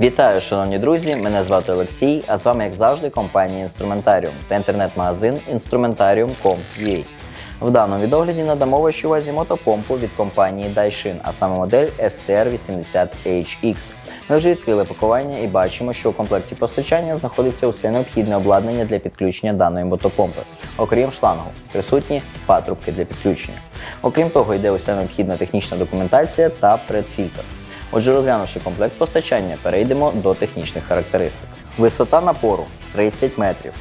Вітаю, шановні друзі! Мене звати Олексій, а з вами, як завжди, компанія Інструментаріум та інтернет-магазин Instrumentarium.com.ua. В даному відогляді надамо вашій увазі мотопомпу від компанії Daishin, а саме модель SCR80HX. Ми вже відкрили пакування і бачимо, що у комплекті постачання знаходиться усе необхідне обладнання для підключення даної мотопомпи. Окрім шлангу, присутні патрубки для підключення. Окрім того, йде уся необхідна технічна документація та предфільтр. Отже, розглянувши комплект постачання, перейдемо до технічних характеристик. Висота напору 30 метрів.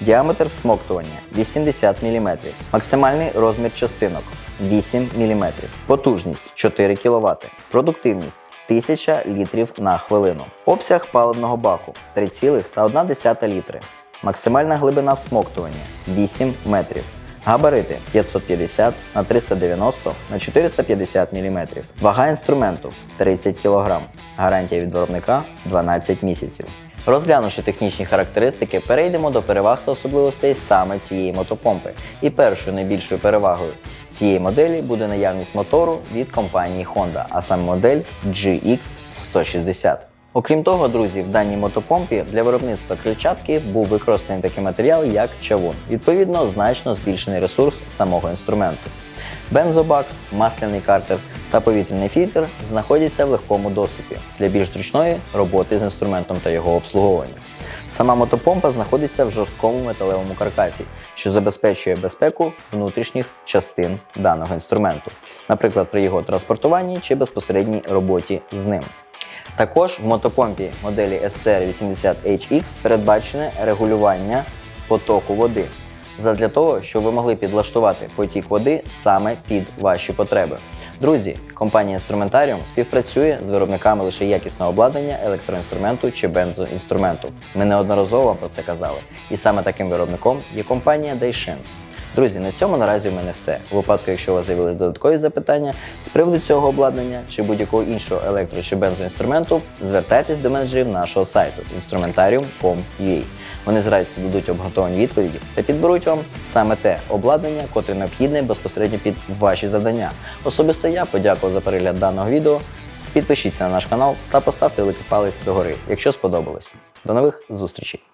Діаметр всмоктування 80 мм. Максимальний розмір частинок 8 мм. Потужність 4 кВт. Продуктивність 1000 літрів на хвилину. Обсяг паливного баку 3,1 літри. Максимальна глибина всмоктування 8 метрів. Габарити 550 на 390 на 450 мм. Вага інструменту 30 кг. Гарантія від виробника 12 місяців. Розглянувши технічні характеристики, перейдемо до переваг та особливостей саме цієї мотопомпи. І першою найбільшою перевагою цієї моделі буде наявність мотору від компанії Honda, а саме модель GX160. Окрім того, друзі, в даній мотопомпі для виробництва крильчатки був використаний такий матеріал, як чавун. Відповідно, значно збільшений ресурс самого інструменту. Бензобак, масляний картер та повітряний фільтр знаходяться в легкому доступі для більш зручної роботи з інструментом та його обслуговування. Сама мотопомпа знаходиться в жорсткому металевому каркасі, що забезпечує безпеку внутрішніх частин даного інструменту, наприклад, при його транспортуванні чи безпосередній роботі з ним. Також в мотопомпі моделі SCR80HX передбачене регулювання потоку води задля того, щоб ви могли підлаштувати потік води саме під ваші потреби. Друзі, компанія Інструментаріум співпрацює з виробниками лише якісного обладнання, електроінструменту чи бензоінструменту. Ми неодноразово про це казали. І саме таким виробником є компанія Daishin. Друзі, на цьому наразі в мене все. У випадку, якщо у вас з'явились додаткові запитання з приводу цього обладнання чи будь-якого іншого електро чи бензоінструменту, звертайтесь до менеджерів нашого сайту instrumentarium.com.ua. Вони з радістю дадуть обґрунтовані відповіді та підберуть вам саме те обладнання, котре необхідне безпосередньо під ваші завдання. Особисто я подякував за перегляд даного відео. Підпишіться на наш канал та поставте великий палець догори, якщо сподобалось. До нових зустрічей!